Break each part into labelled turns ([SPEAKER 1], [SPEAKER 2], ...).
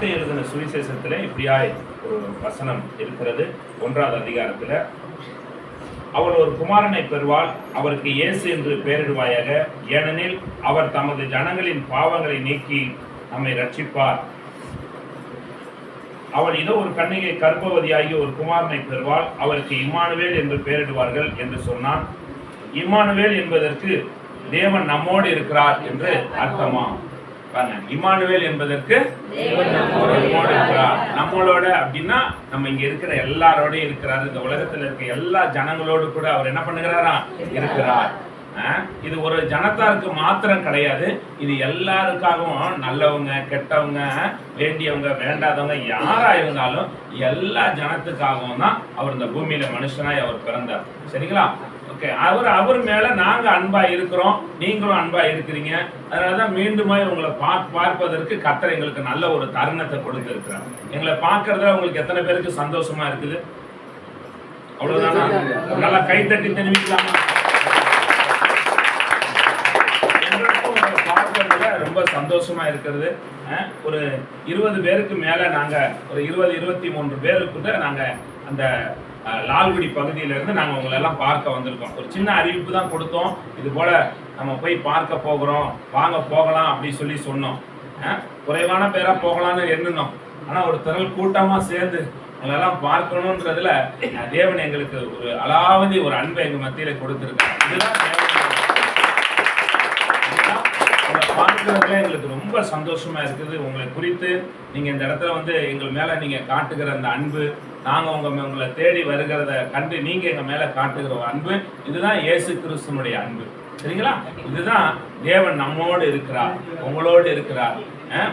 [SPEAKER 1] மற்ற எழுதின சுவிசேஷத்தில் இப்படியாய் ஒரு வசனம் இருக்கிறது. ஒன்றாவது அதிகாரத்தில் அவள் ஒரு குமாரனை பெறுவாள் அவருக்கு இயேசு என்று பெயரிடுவாயாக. ஏனெனில் அவர் தமது ஜனங்களின் பாவங்களை நீக்கி நம்மை ரட்சிப்பார் அவள் இதோ ஒரு கண்ணிகை கர்ப்பவதியாகி ஒரு குமாரனை பெறுவாள் அவருக்கு இம்மானுவேல் என்று பெயரிடுவார்கள் என்று சொன்னான். இம்மானுவேல் என்பதற்கு தேவன் நம்மோடு இருக்கிறார் என்று அர்த்தமா? இமானுவேல் என்பதற்கு நம்மளோட அப்படின்னா நம்ம இங்க இருக்கிற எல்லாரோடய இருக்கிறார். இந்த உலகத்துல இருக்க எல்லா ஜனங்களோடு கூட அவர் என்ன பண்ணுகிறாரா? இருக்கிறார். இது ஒரு ஜனத்தாருக்கு மாத்திரம் கிடையாது. இது எல்லாருக்காகவும் நல்லவங்க கெட்டவங்க வேண்டியவங்க வேண்டாதவங்க யாரா இருந்தாலும் எல்லா ஜனத்துக்காகவும் தான் அவர் இந்த பூமியில மனுஷனாய் அவர் பிறந்தார். சரிங்களா? ஓகே அவர் அவர் மேல நாங்க அன்பா இருக்கிறோம். நீங்களும் அன்பா இருக்கிறீங்க. அதனாலதான் மீண்டுமாய் உங்களை பா பார்ப்பதற்கு கத்தர் எங்களுக்கு நல்ல ஒரு தருணத்தை கொடுத்திருக்கிறார். எங்களை பார்க்கறதுல உங்களுக்கு எத்தனை பேருக்கு சந்தோஷமா இருக்குது? அவ்வளவுதானா? நல்லா கைத்தட்டி தெரிவிக்கலாமா? பார்க்கறதுல ரொம்ப சந்தோஷமா இருக்கிறது. அஹ், ஒரு இருபது பேருக்கு மேல நாங்க ஒரு இருபது இருபத்தி மூன்று பேருக்குள்ள நாங்க அந்த லால்குடி பகுதியிலேருந்து நாங்கள் உங்களெல்லாம் உங்களை எல்லாம் பார்க்க வந்திருக்கோம். ஒரு சின்ன அறிவிப்பு தான் கொடுத்தோம். இது போல் நம்ம போய் பார்க்க போகிறோம். வாங்க போகலாம் அப்படின்னு சொல்லி சொன்னோம். குறைவான பேராக போகலான்னு எண்ணினோம். ஆனால் ஒரு திரள் கூட்டமாக சேர்ந்து உங்களெல்லாம் பார்க்கணுன்றதுல தேவன் எங்களுக்கு ஒரு அலாவதி ஒரு அன்பை எங்கள் மத்தியில் கொடுத்துருக்கேன் இதுதான் பார்க்கறதுல எங்களுக்கு ரொம்ப சந்தோஷமா இருக்குது. உங்களை குறித்து நீங்க இந்த இடத்துல வந்து எங்கள் மேல நீங்க காட்டுகிற அந்த அன்பு நாங்க உங்க உங்களை தேடி வருகிறத கண்டு நீங்க எங்க மேல காட்டுகிற அன்பு இதுதான் இயேசு கிறிஸ்துனுடைய அன்பு. சரிங்களா? இதுதான் தேவன் நம்மோடு இருக்கிறார் உங்களோடு இருக்கிறார்.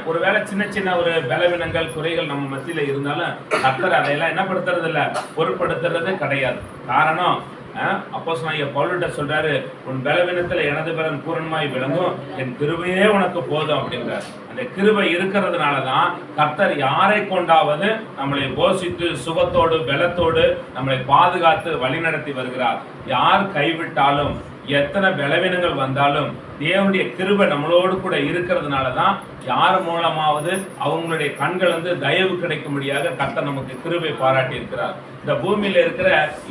[SPEAKER 1] ஒருவேளை சின்ன சின்ன ஒரு பலவீனங்கள் குறைகள் நம்ம மத்தியில இருந்தாலும் கத்தர் அதையெல்லாம் என்ன படுத்துறது இல்ல பொருட்படுத்துறது கிடையாது. காரணம் அப்போ சொன்ன பவுல்கிட்ட சொல்றாரு உன் பலவீனத்துல எனது பலன் பூரணமாய் விளங்கும். என் கிருபையே உனக்கு போதும் அப்படின்றார். அந்த கிருபை இருக்கிறதுனால தான் கர்த்தர் யாரை கொண்டாவது நம்மளை போஷித்து சுகத்தோடு பலத்தோடு நம்மளை பாதுகாத்து வழிநடத்தி வருகிறார். யார் கைவிட்டாலும் எத்தனை பலவீனங்கள் வந்தாலும் தேவனுடைய கிருபை நம்மளோடு கூட இருக்கிறதுனால தான் யார் மூலமாவது அவங்களுடைய கண்கள் வந்து தயவு கிடைக்கும்படியாக கர்த்தர் நமக்கு கிருபை பாராட்டி இருக்கிறார் இந்த பூமியில் இருக்கிற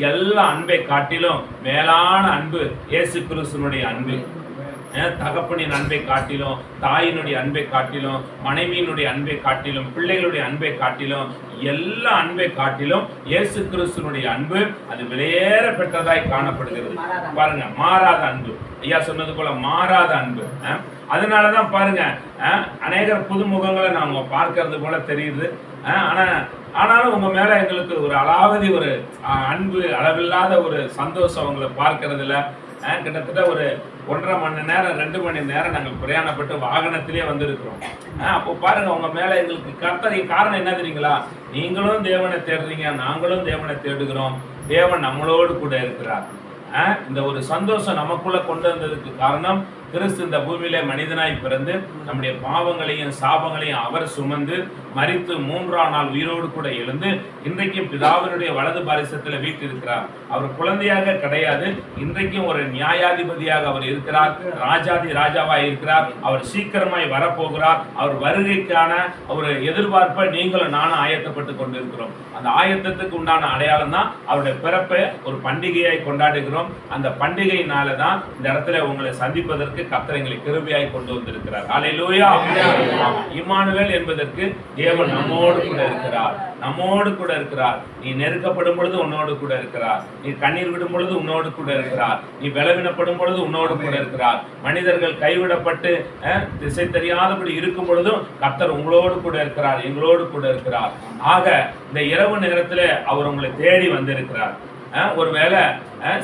[SPEAKER 1] எல்லா அன்பை காட்டிலும் மேலான அன்பு இயேசு கிறிஸ்துனுடைய அன்பு. தகப்பனின் அன்பை காட்டிலும் தாயினுடைய அன்பை காட்டிலும் மனைவியினுடைய அன்பை காட்டிலும் பிள்ளைகளுடைய அன்பை காட்டிலும் எல்லா அன்பை காட்டிலும் இயேசு கிறிஸ்துனுடைய அன்பு அது வெளியேற பெற்றதாய் காணப்படுகிறது. பாருங்க மாறாத அன்பு. ஐயா சொன்னது போல மாறாத அன்பு. அஹ் அதனாலதான் பாருங்க அஹ் அநேகர் புதுமுகங்களை நாம பார்க்கறது போல தெரியுது. அஹ் ஆனா ஆனாலும் உங்க மேல எங்களுக்கு ஒரு அலாவதி ஒரு அஹ், அன்பு அளவில்லாத ஒரு சந்தோஷம் உங்களை பார்க்கறதுல கிட்டத்தட்ட ஒரு ஒன்றரை மணி நேரம் ரெண்டு மணி நேரம் நாங்கள் பிரயாணப்பட்டு வாகனத்திலே வந்திருக்கிறோம். அப்போ பாருங்க உங்க மேல எங்களுக்கு கர்த்தரை காரணம் என்ன தெரியுங்களா? நீங்களும் தேவனை தேடுறீங்க நாங்களும் தேவனை தேடுகிறோம். தேவன் நம்மளோடு கூட இருக்கிறார். இந்த ஒரு சந்தோஷம் நமக்குள்ள கொண்டு வந்ததுக்கு காரணம் கிறிஸ்து இந்த பூமியிலே மனிதனாய் பிறந்து நம்முடைய பாவங்களையும் சாபங்களையும் அவர் சுமந்து மறித்து மூன்றாம் நாள் உயிரோடு கூட எழுந்து இன்றைக்கும் பிதாவினுடைய வலது பாரிசத்தில் வீட்டிருக்கிறார். அவர் குழந்தையாக கிடையாது. இன்றைக்கும் ஒரு நியாயாதிபதியாக அவர் இருக்கிறார். ராஜாதி ராஜாவாய் இருக்கிறார். அவர் சீக்கிரமாய் வரப்போகிறார். அவர் வருகைக்கான ஒரு எதிர்பார்ப்பை நீங்களும் நானும் ஆயத்தப்பட்டு கொண்டிருக்கிறோம். அந்த ஆயத்தத்துக்கு உண்டான அடையாளம் தான் அவருடைய பிறப்பை ஒரு பண்டிகையாய் கொண்டாடுகிறோம். அந்த பண்டிகையினால தான் இந்த இடத்துல உங்களை சந்திப்பதற்கு கர்த்தர் எங்களை கிருபையாய் கொண்டு வந்திருக்கிறார். அல்லேலூயா ஆமா. இம்மானுவேல் என்பதற்கு தேவன் நம்மோடு கூட இருக்கிறார். நம்மோடு கூட இருக்கிறார். நீ நெருக்கப்படும் பொழுது உன்னோடு கூட இருக்கிறார். நீ கண்ணீர் விடும் பொழுது உன்னோடு கூட இருக்கிறார். நீ பலவீனப்படும் பொழுது உன்னோடு கூட இருக்கிறார். மனிதர்கள் கைவிடப்பட்டு திசை தெரியாதபடி இருக்கும் பொழுதும் கர்த்தர் உங்களோடு கூட இருக்கிறார் எங்களோடு கூட இருக்கிறார். ஆக இந்த இரவு நேரத்துல அவர் உங்களை தேடி வந்திருக்கிறார். அஹ், ஒருவேளை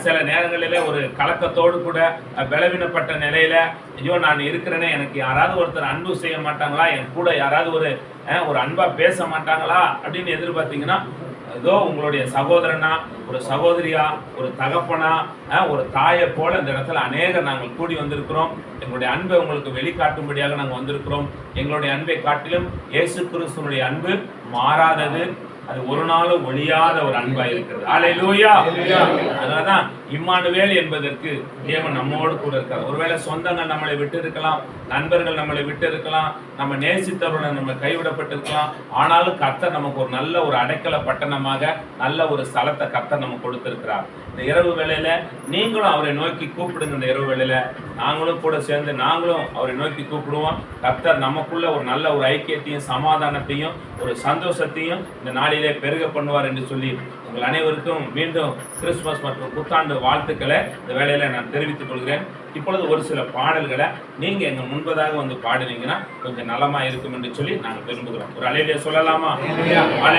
[SPEAKER 1] சில நேரங்களில் ஒரு கலக்கத்தோடு கூட பலவீனப்பட்ட நிலையில் ஐயோ நான் இருக்கிறேனே எனக்கு யாராவது ஒருத்தர் அன்பு செய்ய மாட்டாங்களா என் கூட யாராவது ஒரு ஒரு அன்பாக பேச மாட்டாங்களா அப்படின்னு எதிர்பார்த்தீங்கன்னா ஏதோ உங்களுடைய சகோதரனா ஒரு சகோதரியா ஒரு தகப்பனா ஒரு தாயை போல இந்த இடத்துல அநேகர் நாங்கள் கூடி வந்திருக்கிறோம். எங்களுடைய அன்பை உங்களுக்கு வெளிக்காட்டும்படியாக நாங்கள் வந்திருக்கிறோம். எங்களுடைய அன்பை காட்டிலும் இயேசு கிறிஸ்துவனுடைய அன்பு மாறாதது. அது ஒரு நாளும் ஒழியாத ஒரு அன்பா இருக்கிறது. ஆலையிலூயா அதனாலதான் இம்மானுவேல் என்பதற்கு தேவன் நம்மோடு கூட இருக்கார். ஒருவேளை சொந்தங்கள் நம்மளை விட்டு இருக்கலாம் நண்பர்கள் நம்மளை விட்டு இருக்கலாம் நம்ம நேசித்தவர்கள் நம்ம கைவிடப்பட்டிருக்கலாம் ஆனாலும் கர்த்தர் நமக்கு ஒரு நல்ல ஒரு அடைக்கல பட்டணமாக நல்ல ஒரு ஸ்தலத்தை கர்த்தர் நமக்கு கொடுத்திருக்கிறார். இந்த இரவு வேளையில நீங்களும் அவரை நோக்கி கூப்பிடுங்க. இந்த இரவு வேளையில நாங்களும் கூட சேர்ந்து நாங்களும் அவரை நோக்கி கூப்பிடுவோம். கர்த்தர் நமக்குள்ள ஒரு நல்ல ஒரு ஐக்கியத்தையும் சமாதானத்தையும் ஒரு சந்தோஷத்தையும் இந்த நாளிலே பெருக பண்ணுவார் என்று சொல்லி உங்கள் அனைவருக்கும் மீண்டும் கிறிஸ்துமஸ் மற்றும் புத்தாண்டு வாழ்த்துக்களை இந்த வேளையில நான் தெரிவித்துக் கொள்கிறேன். இப்பொழுது ஒரு சில பாடல்களை நீங்க எங்க முன்பதாக வந்து பாடுனீங்கன்னா கொஞ்சம் நலமா இருக்கும் என்று சொல்லி நாங்கள் விரும்புகிறோம். ஒரு அலையிலே சொல்லலாமா?